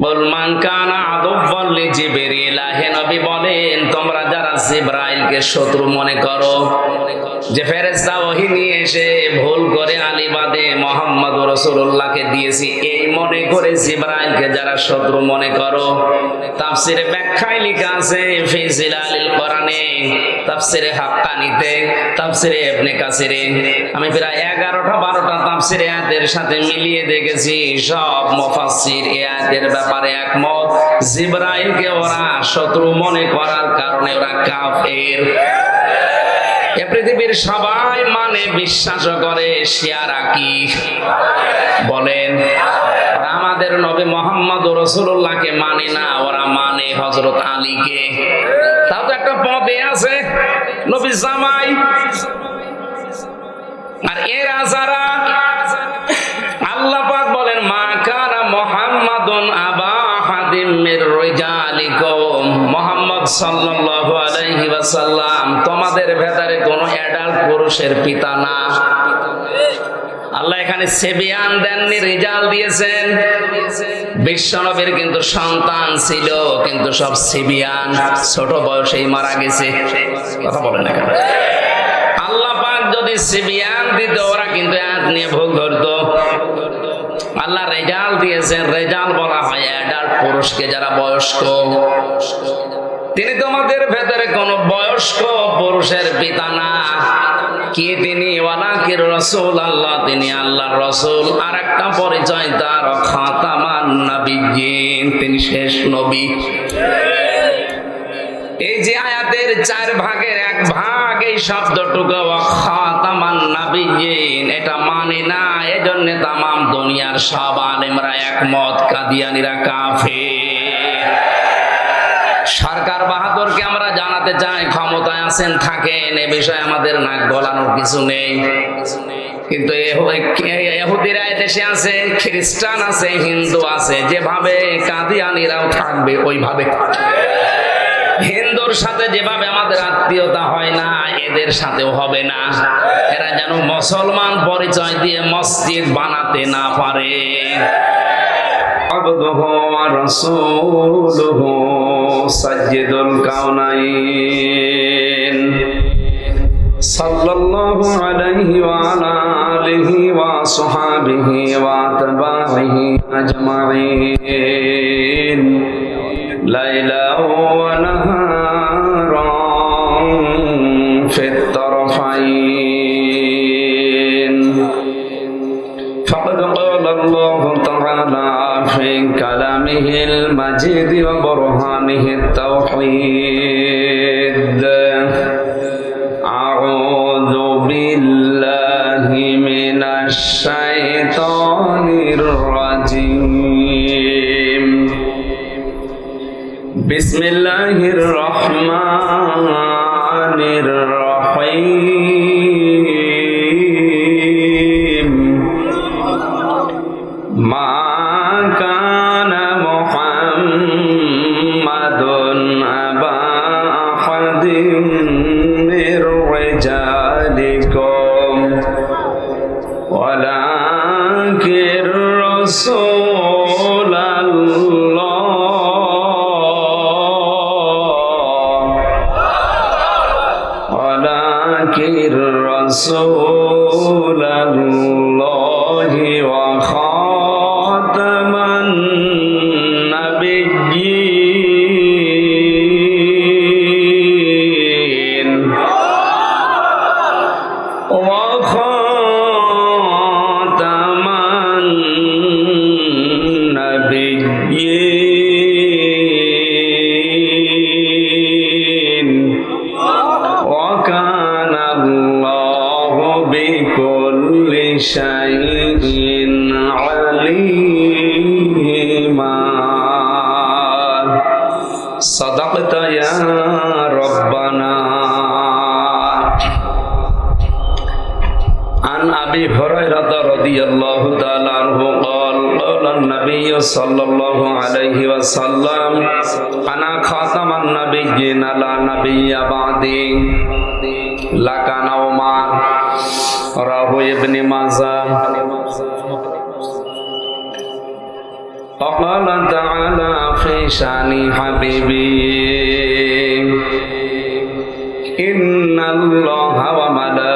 যারা শত্রু মনে করো ব্যাখ্যায় আছে আমি প্রায় 11টা 12টা তাফসিরে সাথে মিলিয়ে দেখেছি, সব ব্যাপারে একমত। জিব্রাইলকে ওরা শত্রু মনে করার কারণে ওরা কাফের। এ পৃথিবীর সবাই মানে বিশ্বাস করে, শিয়ারা কি? বলেন আমাদের নবী মোহাম্মদ রসুল্লাহকে মানে না, ওরা মানে হজরত আলীকে। তাও তো একটা পদে আছে, নবী জামাই। আর এরা যারা আল্লাহ পাক বলেন মা কানা মুহাম্মাদুন আবা আহাদিম মির রিজালিকুম মুহাম্মদ সাল্লাল্লাহু আলাইহি ওয়াসাল্লাম তোমাদের ভেতরে কোন অ্যাডাল্ট পুরুষের পিতা না। আল্লাহ এখানে সেবিয়ান দেননি, রেজাল দিয়েছেন। বিশ্বনবীর কিন্তু সন্তান ছিল, কিন্তু সব সেবিয়ান। ছোট বয়সেই মারা গেছে। কথা বলেন না কেন? আল্লাহ পাক যদি সিবিয়ান দিত, ওরা কিন্তু হাত নিয়ে ভোগ ধরতো। আল্লাহ রেজাল দিয়েছেন, রেজাল বলা হয় অ্যাডাল্ট পুরুষকে যারা বয়স্ক। তিনি তোমাদের ভেতরে কোন বয়স্ক পুরুষের পিতা না। কি তিনি? রসুল আল্লাহ? তিনি আল্লাহর রসুল। আর একটা পরিচয় তার, খাতামান নবীন তিনি শেষ নবী। এই যে আয়াতের চার ভাগের এক ভাগ, এই শব্দটুকু এটা মানে না, এজন্য তামাম দুনিয়ার সব আলেমরা একমত, কাদিয়ানিরা কাফের। সরকার বাহাদুরকে আমরা জানাতে চাই, ক্ষমতায় আছেন, থাকেন, এ বিষয়ে আমাদের নাক গলানোর কিছু নেই। কিন্তু এহুদিরা দেশে আছে, খ্রিস্টান আছে, হিন্দু আছে, যেভাবে কাদিয়ানিরাও থাকবে, ওইভাবে হিন্দুর সাথে যেভাবে আমাদের আত্মীয়তা হয় না এদের সাথেও হবে না এরা যেন মুসলমান পরিচয় দিয়ে মসজিদ বানাতে না পারে عبده ورسوله سجد الكونين صلى الله عليه وعلى آله وصحابه واتباعه أجمعين ليلا ونهارا كلامه المجيد وبرهانه التوحيد أعوذ بالله من الشيطان الرجيم بسم الله الرحمن الرحيم عن أبي هريرة رضي الله تعالى عنه قال قال النبي صلى الله عليه وسلم أنا خاتم النبيين لا نبي بعدي لك نوما راه ابن ماجه وقال تعالى في شان حبيبي إن الله وملائكته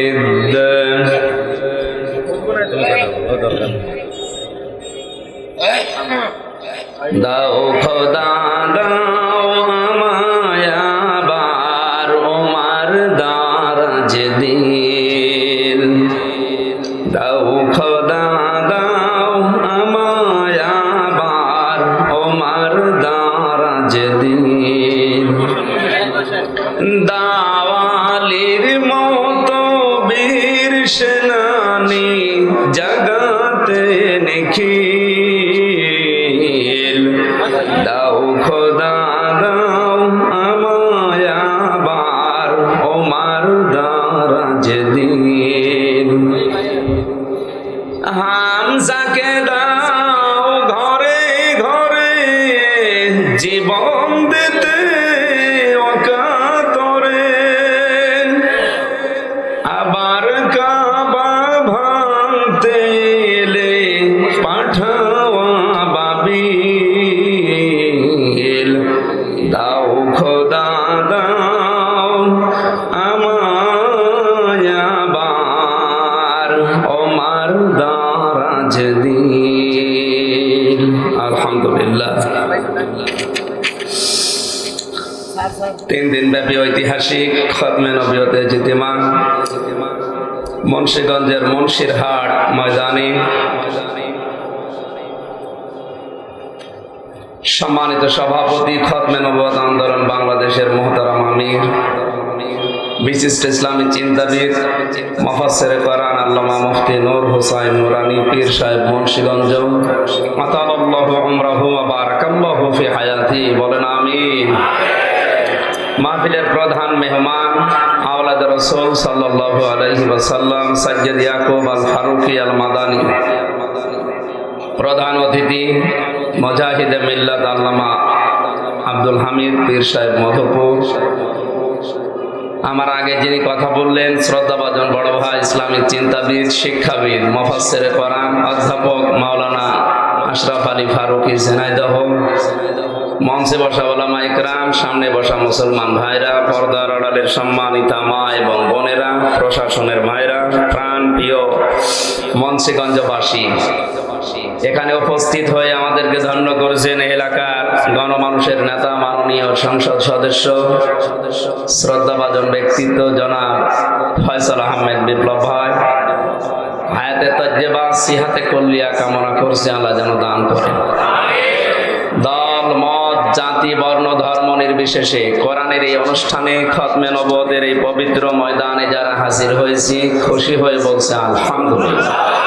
Amen. দারাজ দিন আলহামদুলিল্লাহ। তিন দিন ব্যাপী ঐতিহাসিক খতমে জিতেমান মুন্সীগঞ্জের ময়দানে সম্মানিত সভাপতি খতমে নবত আন্দোলন বাংলাদেশের মোহতারাম আমির। বিশিষ্ট ইসলামী চিন্তাবিদ মফাসের করান আল্লামা মুফতি নূর হুসাইন নুরানি, পীর সাহেব মুন্সিগঞ্জ আতালাল্লাহু উমরাহু ওয়া বারাকাল্লাহু ফি হায়াতি, বলেন আমিন। মাহফিলের প্রধান মেহমান, আওলাদ রসুল সাল্লাল্লাহু আলাইহি ওয়াসাল্লাম, সাজ্জাদ ইয়াকুব আল ফারুকি আল মাদানী। প্রধান অতিথি, মজাহিদে মিল্লাত আল্লামা আব্দুল হামিদ, পীর সাহেব মধুপুর। আমার আগে যিনি কথা বললেন, শ্রদ্ধাভাজন বড় ভাই, ইসলামিক চিন্তাবিদ, শিক্ষাবিদ মফাসের করাম অধ্যাপক মাওলানা আশরাফ আলী ফারুকি ঝেনাইদহ মঞ্চে বসা ওলামা ইকরাম, সামনে বসা মুসলমান ভাইরা, পর্দার আড়ালের সম্মানিতা মা এবং বোনেরা, প্রশাসনের ভাইরা প্রাণ প্রিয় মঞ্চেগঞ্জবাসী এখানে উপস্থিত হয়ে আমাদেরকে ধন্য করেছেন এলাকার গণমানুষের নেতা, মাননীয় সংসদ সদস্য, শ্রদ্ধাভাজন ব্যক্তিত্ব জনাব ফয়সাল আহমেদ বিপ্লব ভাই। হায়াতে তজ্জেবা, সিহাতে কল্লিয়া কামনা করছে, আল্লাহ যেন দান করে। দল, মত, জাতি, বর্ণ, ধর্ম নির্বিশেষে কোরআনের এই অনুষ্ঠানে খতমে নবতের এই পবিত্র ময়দানে যারা হাজির হয়েছি, খুশি হয়ে বলছে, আলহামদুলিল্লাহ।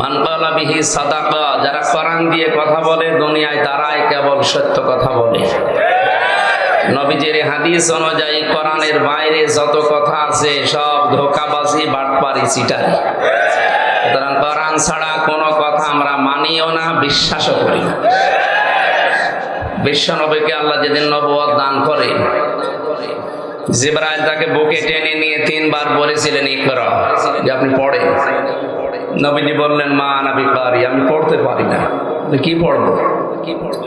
মানকালা বিহি সাদাকা, যারা কোরআন দিয়ে কথা বলে দুনিয়ায়, তারাই কেবল সত্য কথা বলে। নবীজির হাদিস অনুযায়ী কোরআনের বাইরে যত কথা আছে, সব ধোকাবাজি, বাটপারি, চিটারি। সুতরাং কোরআন ছাড়া কোনো কথা আমরা মানিও না, বিশ্বাসও করি না। বিশ্ব নবীকে আল্লাহ যেদিন নবুয়ত দান করে, জিব্রাইল তাকে বুকে টেনে নিয়ে তিনবার বলেছিলেন, ইকরা যে আপনি পড়েন। নবীজি বললেন মা নাবি পারি আমি পড়তে পারি না। কি পড়ব? কি পড়ব?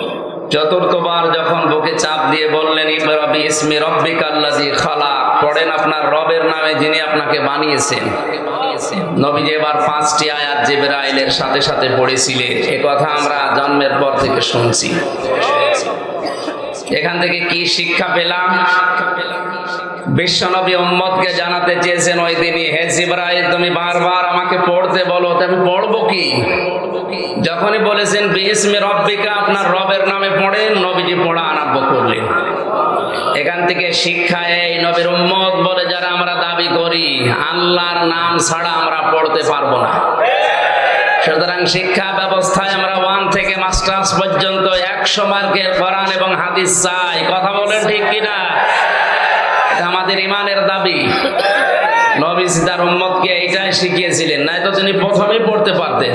চতুর্থবার যখন বুকে চাপ দিয়ে বললেন ইবরাবি ইসমি রব্বিক আল্লাজি খালা পড়েন আপনার রবের নামে যিনি আপনাকে বানিয়েছেন। নবীজি এবার পাঁচটি আয়াত জিবরাইলের সাথে সাথে পড়েছিলেন। এ কথা আমরা জন্মের পর থেকে শুনছি। এখান থেকে কি শিক্ষা পেলাম শিক্ষা পেলাম? বিশ্বনবী উম্মতকে জানাতে চেয়েছেন ওই দিনই, হে জিব্রাইল, তুমি বারবার আমাকে পড়তে বলো আমি পড়ব কি? যখনই বলেছেন, বিসমি রব্বিকা আপনার রবের নামে পড়েন নবীজি পড়া আরম্ভ করলেন। এখান থেকে শিক্ষা এই নবীর উম্মত বলে, যারা আমরা দাবি করি, আল্লাহর নাম ছাড়া আমরা পড়তে পারব না। সুতরাং শিক্ষা ব্যবস্থায় আমরা ওয়ান থেকে মাস্টার্স পর্যন্ত একশো মার্কের কোরআন এবং হাদিস চাই। কথা বলেন ঠিক কিনা? আমাদের ইমানের দাবি। নবী তার উম্মতকে এইটাই শিখিয়েছিলেন, নাই তো তিনি প্রথমেই পড়তে পারতেন।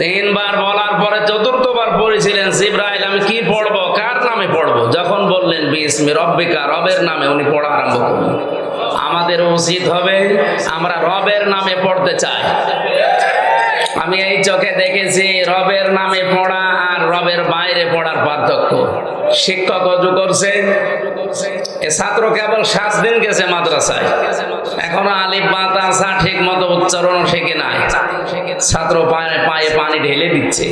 তিনবার বলার পরে চতুর্থবার পড়েছিলেন, জিব্রাইল, আমি কি পড়ব? কার নামে পড়ব? যখন বললেন, বিসমি রব্বিকা, রবের নামে উনি পড়া আরম্ভ করলেন। আমাদের উচিত হবে আমরা রবের নামে পড়তে চাই। আমি এই চোখে দেখেছি রবের নামে পড়া আর রবের বাইরে পড়ার পার্থক্য। শিক্ষক অজু করছে। ছাত্র কেবল সাত দিন গেছে মাদ্রাসায়। এখনও আলিফ বাতাসা ঠিক মতো উচ্চারণ শেখে নাই। ছাত্র পায়ে পায়ে পানি ঢেলে দিচ্ছে।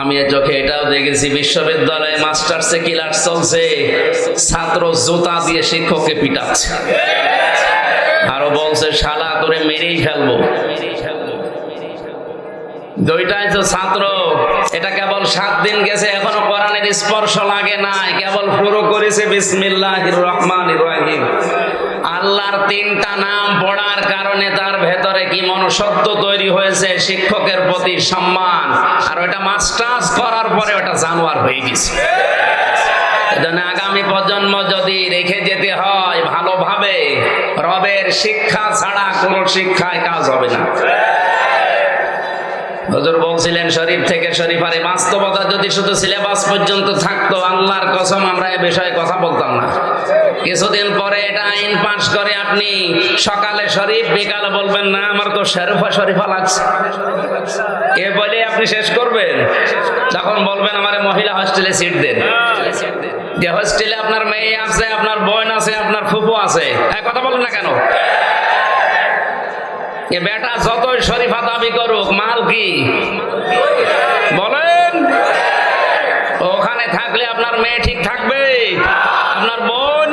আমি চোখে এটাও দেখেছি, বিশ্ববিদ্যালয়ে মাস্টার্সে ক্লাস চলছে। ছাত্র জুতা দিয়ে শিক্ষককে পিটাচ্ছে। আরও বলছে, শালা তোরে মেরেই ফেলব। দুইটাই তো ছাত্র। এটা কেবল সাত দিন গেছে, এখনও কোরআনের স্পর্শ লাগে নাই। কেবল পুরো করেছে বিসমিল্লাহ রহমান রহিম। আল্লাহর তিনটা নাম পড়ার কারণে তার ভেতরে কি মনসত্ব তৈরি হয়েছে, শিক্ষকের প্রতি সম্মান। আর ওটা মাস্টার্স করার পরে ওটা জানোয়ার হয়ে গেছে। এজন্য আগামী প্রজন্ম যদি রেখে যেতে হয় ভালোভাবে, রবের শিক্ষা ছাড়া কোনো শিক্ষায় কাজ হবে না। হজুর বলছিলেন, শরীফ থেকে শরীফ আর বাস্তবতা যদি শুধু সিলেবাস পর্যন্ত থাকতো, আল্লাহর কসম আমরা এ বিষয়ে কথা বলতাম না। কিছুদিন পরে এটা আইন পাশ করে আপনি সকালে শরীফ, বিকালে বলবেন, না, আমার তো শরীফা শরীফা লাগছে। এ বলে আপনি শেষ করবেন। তখন বলবেন, আমার মহিলা হস্টেলে সিট দেন। যে হস্টেলে আপনার মেয়ে আছে, আপনার বোন আছে, আপনার ফুফু আছে। হ্যাঁ কথা বলেন না কেন? বেটা যতই শরীফা দাবি করুক, মাল কি? বলেন। ওখানে থাকলে আপনার মেয়ে ঠিক থাকবে? আপনার বোন?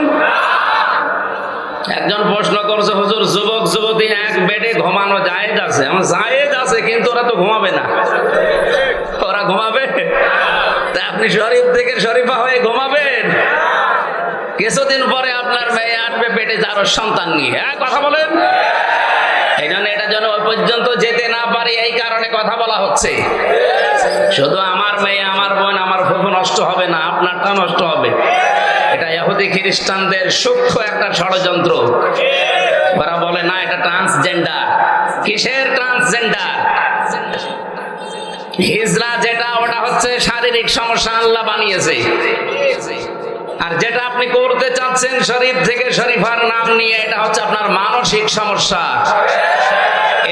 একজন প্রশ্ন করছে, হুজুর, যুবক, যুবতী এক বেডে ঘুমানো জায়েজ আছে? আমার জায়েজ আছে, কিন্তু ওরা তো ঘুমাবে না। ওরা ঘুমাবে? আপনি শরীফ থেকে শরীফা হয়ে ঘুমাবেন। কিছুদিন পরে আপনার মেয়ে আসবে পেটে যার সন্তান নিয়ে। হ্যাঁ কথা বলেন? এই জন্য এটা যেন ওই পর্যন্ত যেতে না পারি, এই কারণে কথা বলা হচ্ছে। শুধু আমার মেয়ে, আমার বোন, আমার ফুফু নষ্ট হবে না, আপনারটা নষ্ট হবে। এটা ইহুদি খ্রিস্টানদের সূক্ষ্ম একটা ষড়যন্ত্র। ওরা বলে, না, এটা ট্রান্সজেন্ডার কিসের ট্রান্সজেন্ডার হিজরা যেটা, ওটা হচ্ছে শারীরিক সমস্যা আল্লাহ বানিয়েছে। আর যেটা আপনি করতে চাচ্ছেন শরীফ থেকে শরীফার নাম নিয়ে, এটা হচ্ছে আপনার মানসিক সমস্যা।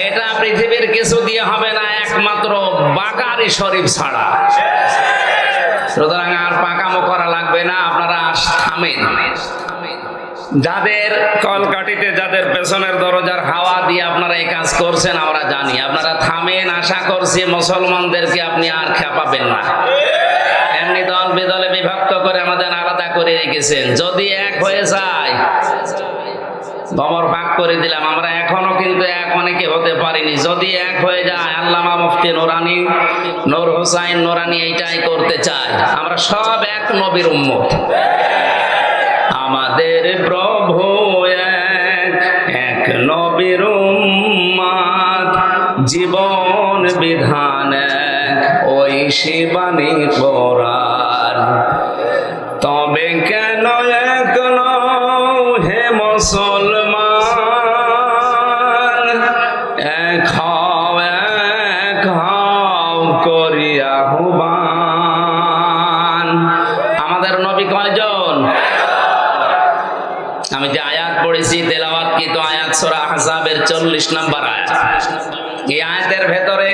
এটা পৃথিবীর কিছু দিয়ে হবে না, একমাত্র বাকারি শরীফ ছাড়া। সুতরাং আর পাকামো করা লাগবে না, আপনারা থামেন। যাদের কলকাটিতে যাদের পেছনের দরজার হাওয়া দিয়ে আপনারা এই কাজ করছেন, আমরা জানি। আপনারা থামেন, আশা করছি মুসলমানদেরকে আপনি আর খেপাবেন না। এমনি দল বেদলে বিভক্ত করে আমাদের আলাদা করে রেখেছেন। যদি এক হয়ে যায় গমর ভাগ করে দিলাম। আমরা এখনও কিন্তু এক অনেকে হতে পারিনি। যদি এক হয়ে যায়, আল্লামা মুফতি নোরানি, নূর হোসাইন নোরানি এইটাই করতে চায়। আমরা সব এক নবীর উম্মত। আমাদের প্রভু এক এক নবীর জীবন বিধান ওই শিবানী পরার তবে কেন এক হে মুসলমান 40 নাম্বার আয়াত। এই আয়াতের ভেতরে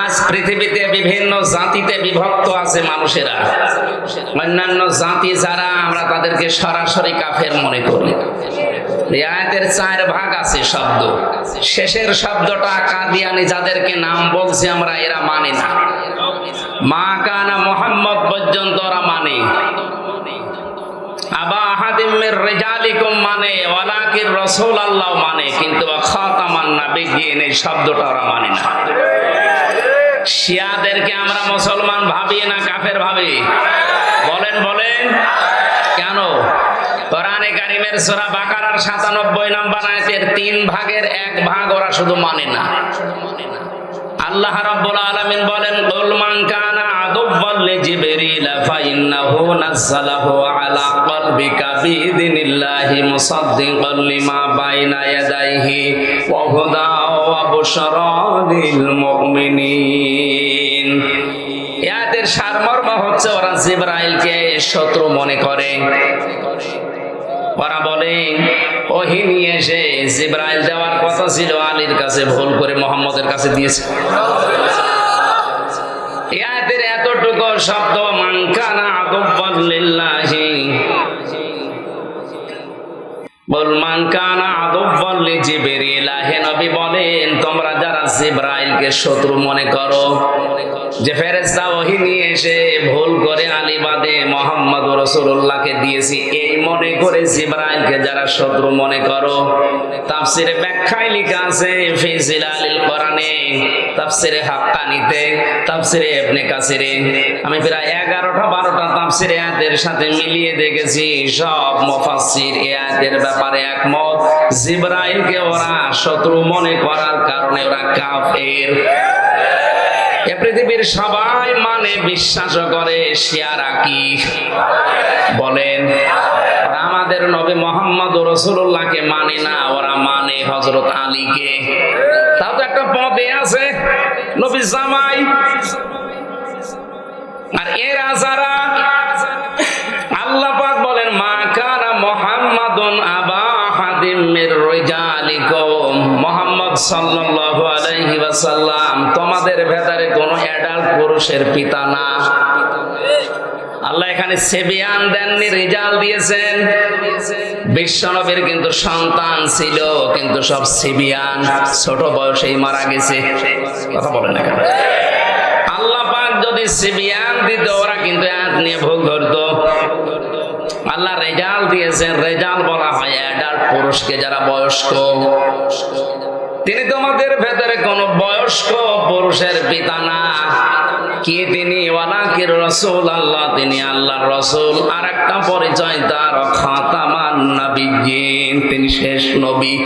আজ পৃথিবীতে বিভিন্ন জাতিতে বিভক্ত আছে মানুষেরা। অন্যান্য জাতি যারা, আমরা তাদেরকে সরাসরি কাফের মনে করি। এই চার ভাগ আছে শব্দ। শেষের শব্দটা কাদিয়ানি যাদেরকে নাম বলছি আমরা, এরা মানে না। মা কানা মোহাম্মদ পর্যন্ত ওরা মানে। আবা রেজালিকুম মানে মানে মানে শিয়াদেরকে আমরা মুসলমান ভাবি না কাফের ভাবি? বলেন বলেন। কেন? কোরআনে কারিমের সূরা বাকারার 97 নম্বর আয়াতের তিন ভাগের এক ভাগ ওরা শুধু মানে না। আল্লাহ রাব্বুল আলামিন বলেন, কুল কানা আদুব্বাল লিজিবরিল ফাইন্নাহু নাযালাহু আলা কলবিকা বিইذنিল্লাহি মুসাদ্দিকাল লিমা বাইনা ইয়াদাইহি ওয়া হুদা ওয়া বুশরা লিল মুমিনিন। ইয়াদের সারমর্ম হচ্ছে ওরা জিবরাইলকে শত্রু মনে করে। ওরা বলে ওহি নিয়ে এসে জিব্রাইল দেওয়ার কথা ছিল আলীর কাছে ভুল করে মোহাম্মদের কাছে দিয়েছে। এতটুকু শব্দ মানকানা আদব্বান যারা শত্রু মনে করো, যে ওহি নিয়ে এসে ভুল করে দিয়েছি, এই মনে করে যারা শত্রু মনে করো, তাফসিরে ব্যাখ্যায় লেখা আছে কোরআনে, তাফসিরে হাক্কানিতে, তাফসিরে ইবনে কাসিরে, আমি প্রায় 11টা 12টা তাফসিরে আয়াতের সাথে মিলিয়ে দেখেছি, সব মুফাসসির এই আয়াতের ব্যাপারে একমত। জিব্রাইলকে ওরা শত্রু মনে করার কারণে ওরা কাফের। এ পৃথিবীর সবাই মানে বিশ্বাস করে, শিয়ারা কি? বলেন আমাদের নবী মোহাম্মদ রসুল্লাহকে মানে না, ওরা মানে হজরত আলীকে। তাও তো একটা পদে আছে, নবী জামাই। আর এরা যারা আল্লাহ পাক মুহাম্মাদুন আবা হাদিম মির তোমাদের ভেতরে কোনো অ্যাডাল্ট পুরুষের পিতা না। আল্লাহ এখানে সেবিয়ান দেননি, রেজাল দিয়েছেন। বিশ্বনবীর কিন্তু সন্তান ছিল, কিন্তু সব সেবিয়ান, ছোট বয়সেই মারা গেছে। কথা বলেন না কেন? আল্লাহ পাক যদি সেবিয়ান দিত, ওরা কিন্তু এক নিয়ে ভোগ ধরতো। আল্লাহ রেজাল দিয়েছেন, রেজাল বলা হয় অ্যাডাল্ট পুরুষকে যারা বয়স্ক। তিনি তোমাদের ভেতরে কোন বয়স্ক পুরুষের পিতা না। কি তিনি? ওয়ালাকির রসুল আল্লাহ, তিনি আল্লাহর রসুল। আর একটা পরিচয়, তার খাতামান নাবিয়িন তিনি শেষ নবী।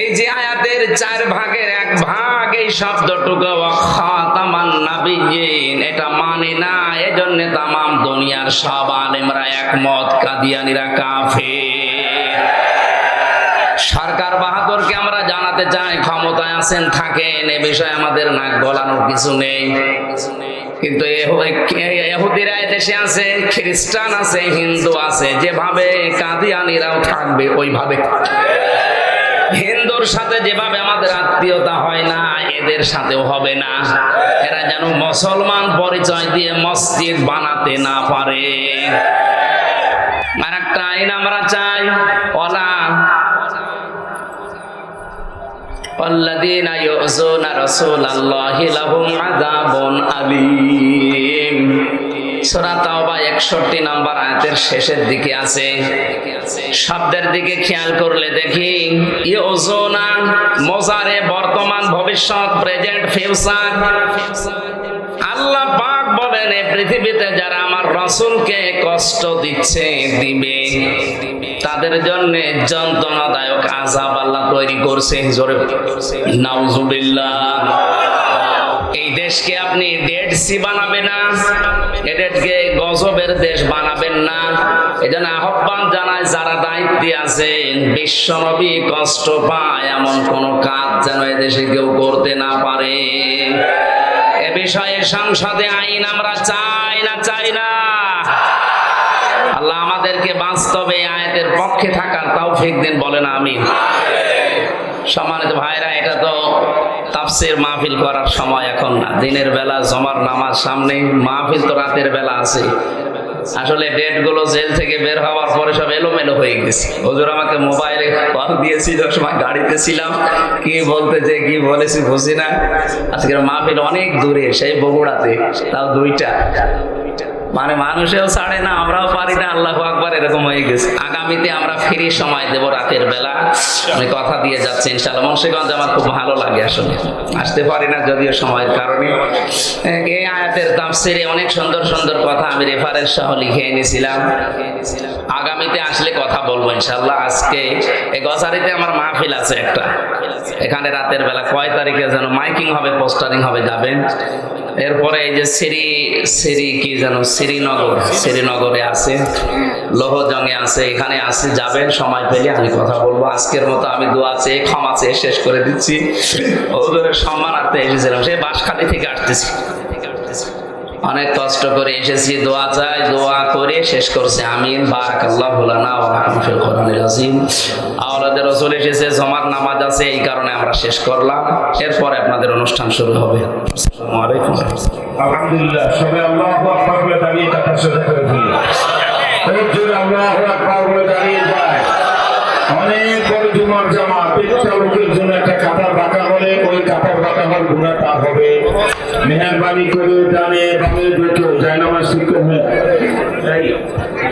এই যে আয়াতের চার ভাগের এক ভাগ, এই শব্দটুকু এটা মানে না, এজন্য তামাম দুনিয়ার সব আলেমরা একমত, কাদিয়ানিরা কাফের। সরকার বাহাদুরকে আমরা জানাতে চাই, ক্ষমতায় আছেন, থাকেন, এ বিষয়ে আমাদের নাক গলানোর কিছু নেই। কিন্তু এহুদিরা দেশে আছে, খ্রিস্টান আছে, হিন্দু আছে, যেভাবে কাদিয়ানিরাও থাকবে, ওইভাবে হিন্দুর সাথে যেভাবে আমাদের আত্মীয়তা হয় না এদের সাথেও হবে না এরা যেন মুসলমান পরিচয় দিয়ে মসজিদ বানাতে না পারে আর একটা আইন আমরা চাই ওলা والذين يؤذون رسول الله لهم عذاب أليم সূরা তাওবা 61 নাম্বার আয়াতের শেষের দিকে আছে। শব্দের দিকে খেয়াল করলে দেখি মোজারে বর্তমান ভবিষ্যৎ, প্রেজেন্ট ফিউচার। আল্লাহ পাক বলেন পৃথিবীতে যারা আমার রসুলকে কষ্ট দিচ্ছে, দিবে। তাদের জন্য যন্ত্রণাদায়ক আজাব আল্লাহ তৈরি করছে জোরে নাউজুবিল্লাহ। দেশকে আপনি ডেড সি বানাবেন না, এদেরকে গজবের দেশ বানাবেন না। এজন্য আহ্বান জানায় যারা দায়িত্বে আছেন বিশ্বনবী কষ্ট পায় এমন কোন কাজ যেন এদেশে কেউ করতে না পারে। এ বিষয়ে সংসদে আইন আমরা চাই না চাই না। আল্লাহ আমাদেরকে বাস্তবে আয়াতের পক্ষে থাকার তৌফিক দিন, বলেন আমি সম্মানিত ভাইরা, এটা তো তাফসির মাহফিল করার সময় এখন না। দিনের বেলা, জমার নামাজ সামনে, মাহফিল তো রাতের বেলা আছে। আসলে ডেটগুলো জেল থেকে বের হওয়ার পরে সব এলোমেলো হয়ে গেছে। হুজুর আমাকে মোবাইলে কল দিয়েছিল, সময় গাড়িতে ছিলাম। কি বলতে যে, কি বলেছি বুঝি না। আজকের মাহফিল অনেক দূরে, সেই বগুড়াতে, তাও দুইটা। মানে মানুষেও ছাড়ে না, আমরাও পারি না, আল্লাহ আকবার এরকম হয়ে গেছে। আগামীতে আমরা ফ্রি সময় দেব রাতের বেলা। আমি কথা দিয়ে যাচ্ছি ইনশাল্লাহ মুন্সিগঞ্জ আমার খুব ভালো লাগে আসলে। আসতে পারি না যদিও সময়ের কারণে। এই আয়াতের তাফসিরে অনেক সুন্দর সুন্দর কথা আমি রেফারেন্স সহ লিখে এনেছিলাম। আগামীতে আসলে কথা বলব ইনশাল্লাহ আজকে এই গসারিতে আমার মাহফিল আছে একটা। এখানে রাতের বেলা কয় তারিখে যেন মাইকিং হবে, পোস্টারিং হবে যাবেন এরপরে এই যে সিরি সিরি কি যেন শ্রীনগর, শ্রীনগরে আছে লোহজঙ্গে আছে, এখানে আছে, যাবেন, সময় পেলে আমি কথা বলব। আজকের মতো আমি দোয়া চেয়ে, ক্ষমা চেয়ে শেষ করে দিচ্ছি। ওদের সম্মানার্থে এসেছিলাম সে বাঁশখালি থেকে আসতেছি। অনেক কষ্ট করে এসেছি, দোয়া চাই, দোয়া করে শেষ করছে, আমিন আযীম। আওলাদের রাসূল এসেছে নামাজ আছে, এই কারণে আমরা শেষ করলাম। এরপরে আপনাদের অনুষ্ঠান শুরু হবে। আসসালামু আলাইকুম। আলহামদুলিল্লাহ আল্লাহ আকবার দাঁড়িয়ে কথা শুরু করে আল্লাহ আকবার দাঁড়িয়ে যায়। অনেক বড় জুমার জামা পেটটা লোকের জন্য একটা কাতার বাঁকা হলে ওই হওয়ার গুণা তার হবে। মেহরবানি করে জানে বামে দেখে যায় নামাজ শিখতে হয়